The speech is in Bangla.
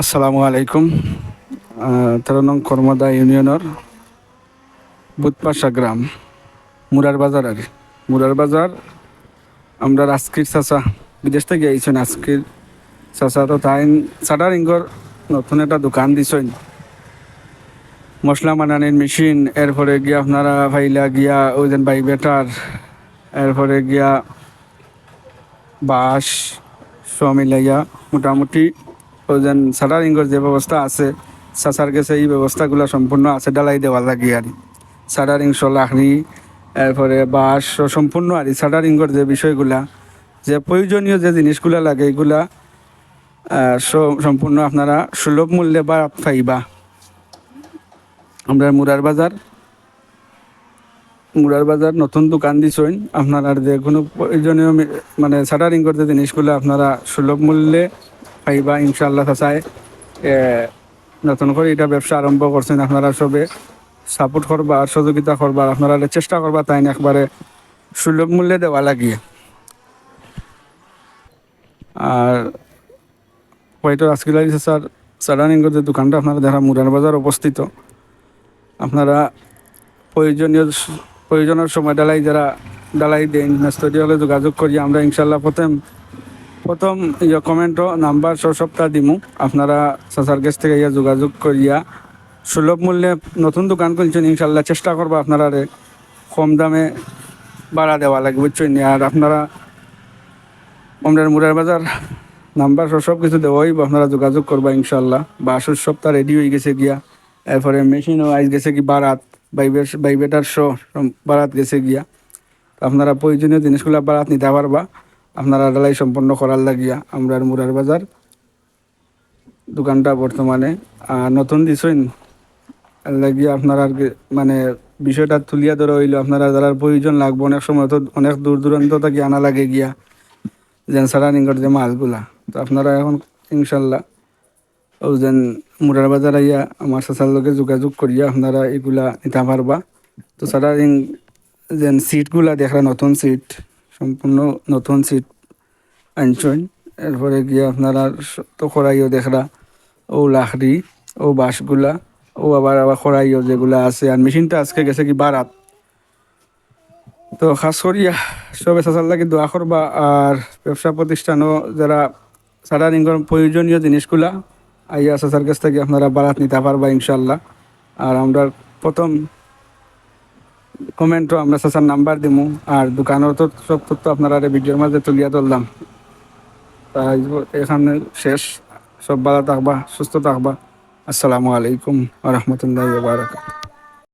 আসসালামু আলাইকুম। তেরো নং কর্মদা ইউনিয়নের বুধপাশা গ্রাম, মুরার বাজার আর। মুরার বাজার, আমরা আজকির চাচা, বিদেশ থেকে আইছেন আজকির চাচা। তো তাই সাটার ইঙ্গর নতুন একটা দোকান দিছেন। মশলা বানানির মেশিন, এরপরে গিয়া আপনারা ভাইলা গিয়া ওই যেন বাই বেটার, এরপরে গিয়া বাঁশ, সব মিলাইয়া মোটামুটি ওই সাটারিংয়ের যে ব্যবস্থা আছে চাচার কাছে এই ব্যবস্থাগুলো সম্পূর্ণ আছে ডালাই দেওয়া লাগে আর সাটারিং লাকড়ি এরপরে ও সম্পূর্ণ আর সাটারিংয়ের যে বিষয়গুলা, যে প্রয়োজনীয় যে জিনিসগুলা লাগে এগুলা সম্পূর্ণ আপনারা সুলভ মূল্যে বা পাইবা। আমরা মুরার বাজার মুরার বাজার নতুন দোকান দিছেন আপনারা যে কোনো প্রয়োজনীয় মানে সাটারিং করতে জিনিসগুলো আপনারা সুলভ মূল্যে পাইবা ইনশাল্লাহ চাই নতুন করে এটা ব্যবসা আরম্ভ করছেন আপনারা সবে। সাপোর্ট করবা আর সহযোগিতা করবা আপনারা চেষ্টা করবা তাই না একবারে সুলভ মূল্যে দেওয়া লাগিয়ে আর হয়তো আজকে লাগছে স্যার সাটারিংয়ের যে দোকানটা আপনারা দেখা মুরার বাজার অবস্থিত আপনারা প্রয়োজনীয় প্রয়োজনের সময় ডালাই যারা ডালাই দেন মিস্ত্রি হলে যোগাযোগ করি আমরা ইনশাল্লাহ প্রথম প্রথম ইয়ে কমেন্টও নাম্বার সব সপ্তাহ দিমু। আপনারা চাচার কাছ থেকে ইয়া যোগাযোগ করিয়া সুলভ মূল্যে নতুন দোকান খুলছেন, ইনশাল্লাহ চেষ্টা করব আপনারা কম দামে বাড়া দেওয়া লাগবে, বুঝছেন আর আপনারা আমরা মুরার বাজার নাম্বার সব কিছু দেওয়াই আপনারা যোগাযোগ করবা ইনশাল্লাহ। বা আসুর সপ্তাহ রেডি হয়ে গেছে গিয়া। এরপরে মেশিনও আইস গেছে কি বারাত বাইবেটার শো বারাত গেছে গিয়া। আপনারা প্রয়োজনীয় জিনিসগুলো বারাত নিতে পারবা। আপনারা ডালাই সম্পন্ন করার লাগিয়া আমরা মুরার বাজার দোকানটা বর্তমানে নতুন এর লাগিয়া আপনারা আর মানে বিষয়টা তুলিয়া ধরে হইল, আপনারা যারা প্রয়োজন লাগবে, অনেক সময় তো অনেক দূর দূরান্ত থেকে আনা লাগে গিয়া, যেন সারানিঙ্গর যে মালগুলা। তো আপনারা এখন ইনশাল্লাহ ও যেন মুরার বাজার আইয়া আমার চাচার লগে যোগাযোগ করিয়া আপনারা এগুলা নিতে পারবা। তো সারারিং যেন সিটগুলা দেখরা নতুন সিট সম্পূর্ণ নতুন সিট আনছেন এরপরে গিয়ে আপনারা তো খরাইও দেখরা ও লাকড়ি ও বাঁশগুলা, ও আবার আবার খরাইও যেগুলা আছে। আর মেশিনটা আজকে গেছে কি বারাত। তো খাস করিয়া সবে চাচার লাগে দোয়া করবা। আর ব্যবসা প্রতিষ্ঠানও যারা সারারিংয়ের প্রয়োজনীয় জিনিসগুলা আইয়া সাসার কাছ থেকে আপনারা বারাত নিতে পারবা ইনশাল্লাহ আর আমরা প্রথম কমেন্টও আমরা চাচার নাম্বার দিমু। আর দোকানের তো সব তথ্য আপনারা ভিডিওর মাঝে তুলিয়া তুললাম এখানে শেষ। সব ভালো থাকবা সুস্থ থাকবা। আসসালামু আলাইকুম রহমতুল্লাহ বারাকাত